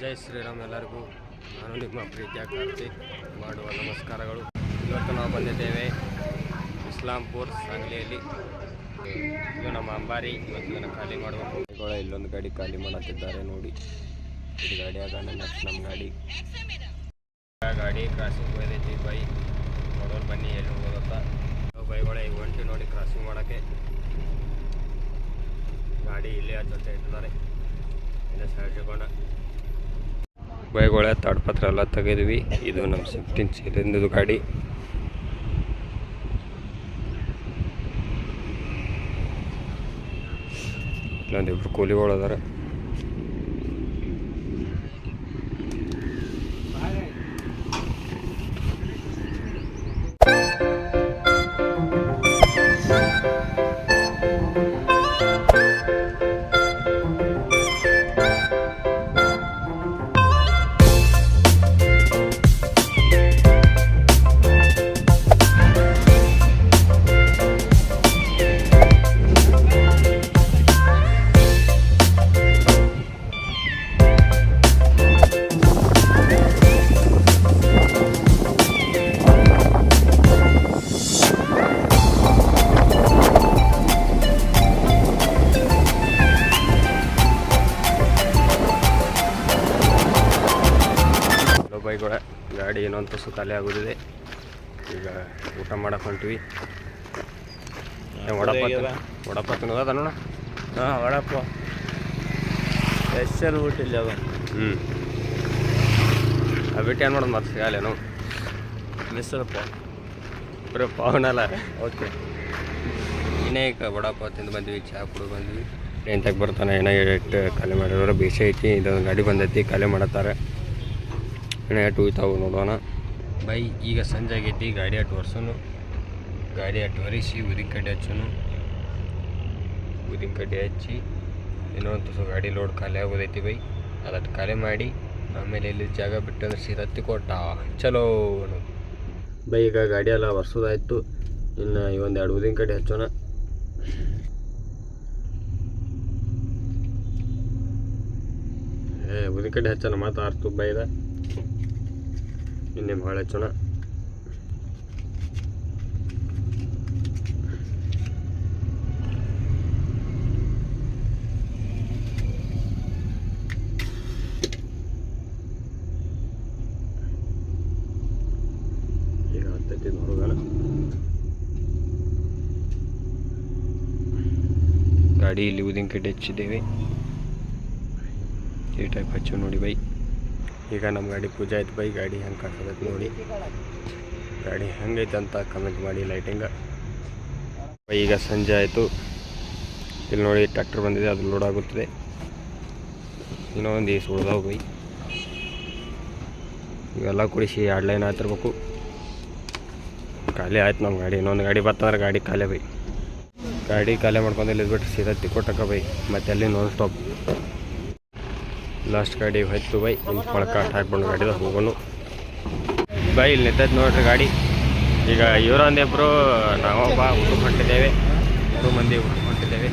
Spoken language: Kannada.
ಜೈ ಶ್ರೀರಾಮ್ ಎಲ್ಲರಿಗೂ. ನಾನು ನಿಮ್ಮ ಪ್ರೀತಿಯ ಕಾರ್ತಿಕ್ ಮಾಡುವ ನಮಸ್ಕಾರಗಳು. ಇವತ್ತು ನಾವು ಬಂದಿದ್ದೇವೆ ಇಸ್ಲಾಂಪುರ್ ಸಾಂಗ್ಲಿಯಲ್ಲಿ. ಇದು ನಮ್ಮ ಅಂಬಾರಿ. ಇವತ್ತು ಇದನ್ನು ಖಾಲಿ ಮಾಡುವ ಇಲ್ಲೊಂದು ಗಾಡಿ ಖಾಲಿ ಮಾಡುತ್ತಿದ್ದಾರೆ ನೋಡಿ. ಇದು ಗಾಡಿ ಆಗ ನಮ್ಮ ಗಾಡಿ. ಗಾಡಿ ಕ್ರಾಸಿಂಗ್ ಹೋಯ್ದೈತಿ ಬೈ. ನೋಡೋರು ಬನ್ನಿ ಎಲ್ಲಿ ಹೋಗೋದತ್ತ ಬೈಗಳ ಈಗ ಹೊಂಟಿ ನೋಡಿ ಕ್ರಾಸಿಂಗ್ ಮಾಡೋಕ್ಕೆ. ಗಾಡಿ ಇಲ್ಲೇ ಜೊತೆ ಇಟ್ಟಿದ್ದಾರೆ. ಇಲ್ಲ ಬೈಗೊಳೆ ತಾಡ್ಪತ್ರ ಎಲ್ಲ ತೆಗೆದ್ವಿ. ಇದು ನಮ್ಮ ಸಿಫ್ಟಿನ್ ಚೀಲಿಂದದು ಗಾಡಿ. ಇಲ್ಲೊಂದಿಬ್ರು ಕೂಲಿಗಳು ಅದಾರ. ಹಲೋ ಬೈಗಳ ಗಾಡಿ ಏನೋ ತುಸು ಖಾಲಿ ಆಗೋದಿದೆ. ಈಗ ಊಟ ಮಾಡಕ್ಕೆ ಹೊಂಟಿವಿ. ವಡಪ್ಪ ವಡಪ್ಪ ತಿನ್ನೋದ ನೋಡ ಹಾಂ ವಡಪ್ಪ. ಸ್ಪೆಷಲ್ ಊಟ ಇಲ್ಲ ಅದು ಹ್ಞೂ ಆ ಬಿಟ್ಟು ಏನು ಮಾಡೋದು ಮತ್ತೆ ಸಿಗಲ್ಲೇನು ಮಿಸಲಪ್ಪ ಬರೀ ಪಾವನಲ್ಲ. ಓಕೆ. ಇನ್ನೇ ಈಗ ವಡಪ್ಪ ತಿಂದು ಬಂದ್ವಿ ಚಹಾ ಕುಡಿದು ಬಂದ್ವಿ. ಎಂತಕ್ಕೆ ಬರ್ತಾನೆ ಏನೋ ಖಾಲಿ ಮಾಡಿದ್ರೆ ಬೇಸೆ ಐತಿ ಇದೊಂದು ಗಾಡಿ ಬಂದೈತಿ ಖಾಲಿ ಮಾಡತ್ತಾರೆ. ಏನೋ ಎಷ್ಟು ಹೋಯ್ತಾವು ನೋಡೋಣ. ಬೈ, ಈಗ ಸಂಜೆ ಆಗೈತಿ, ಗಾಡಿ ಅಟ್ಟು ವರ್ಷನು ಗಾಡಿ ಅಟ್ಟು ಒರೆಸಿ ಉದಿನ ಕಡ್ಡಿ ಹಚ್ಚೋನು. ಉದಿನ ಕಡ್ಡಿ ಹಚ್ಚಿ ಇನ್ನೊಂದು ಗಾಡಿ ಲೋಡ್ ಖಾಲಿ ಆಗೋದೈತಿ ಬೈ. ಅದಟ್ಟು ಖಾಲಿ ಮಾಡಿ, ಆಮೇಲೆ ಇಲ್ಲಿ ಜಾಗ ಬಿಟ್ಟಂದ್ರೆ ಸೀದಾ ಕೊಟ್ಟ ಚಲೋ ಬೈ, ಈಗ ಗಾಡಿ ಎಲ್ಲ ವರ್ಷದಾಯ್ತು ಇನ್ನು ಈ ಒಂದು ಎರಡು ಉದಿನ ಕಡ್ಡಿ ಹಚ್ಚೋಣ. ಏ ಉದಿನ ಕಡ್ಡಿ ಹಚ್ಚೋಣ ಮಾತಾಡ್ತು ಆರ್ತು ಇನ್ನೇ ಬಹಳ ಚುನ ಗಾಡಿ ಇಲ್ಲಿ ಉದಿನ ಕಡ್ಡಿ ಹಚ್ಚಿದ್ದೇವೆ. ಟೈಪ್ ಹಚ್ಚು ನೋಡಿ ಬೈ. ಈಗ ನಮ್ಮ ಗಾಡಿ ಪೂಜೆ ಆಯ್ತು ಬೈ, ಗಾಡಿ ಹೆಂಗೆ ಕಾಣಿಸ್ತೈತೆ ನೋಡಿ. ಗಾಡಿ ಹೆಂಗೈತೆ ಅಂತ ಕಮೆಂಟ್ ಮಾಡಿ ಲೈಟಿಂಗ ಈಗ ಸಂಜೆ ಆಯಿತು. ಇಲ್ಲಿ ನೋಡಿ ಟ್ರ್ಯಾಕ್ಟರ್ ಬಂದಿದೆ, ಅದು ಲೋಡ್ ಆಗುತ್ತದೆ. ಇನ್ನೊಂದು ಸುಳಿದಾವು ಉಳ್ದಾವು ಬೈ. ಇವೆಲ್ಲ ಕುಡಿಸಿ ಎರಡು ಲೈನ್ ಆಯ್ತಿರ್ಬೇಕು ಖಾಲಿ ಆಯ್ತು ನಮ್ಮ ಗಾಡಿ. ಇನ್ನೊಂದು ಗಾಡಿ ಬರ್ತಂದ್ರೆ ಗಾಡಿ ಖಾಲಿ ಬೈ. ಗಾಡಿ ಖಾಲಿ ಮಾಡ್ಕೊಂಡು ಇಲ್ಲಿ ಬಿಟ್ಟು ಸೀದಾ ತಿಕ್ಕೊಟ್ಟಕ ಬೈ. ಮತ್ತೆ ಅಲ್ಲಿ ನಾನ್ ಸ್ಟಾಪ್ ಲಾಸ್ಟ್ ಗಾಡಿ ಹೋಯ್ತು ಬೈ. ಇನ್ನು ಪಳಕ ಹಾಕ್ಬಂದು ಗಾಡಿದ ಹೋಗೋನು. ಬೈ, ಇಲ್ಲಿ ನಿಂತೈತೆ ನೋಡ್ರಿ ಗಾಡಿ. ಈಗ ಇವರೊಂದಿಬ್ರು ನಾವೊಬ್ಬ ಊಟಕ್ಕೆ ಹೊಂಟಿದ್ದೇವೆ. ಮೂರು ಮಂದಿ ಊಟಕ್ಕೆ ಹೊಂಟಿದ್ದೇವೆ.